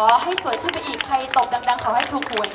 ขอให้สวยขึ้นไปอีก ใครตกดังๆ ขอให้ถูกหวย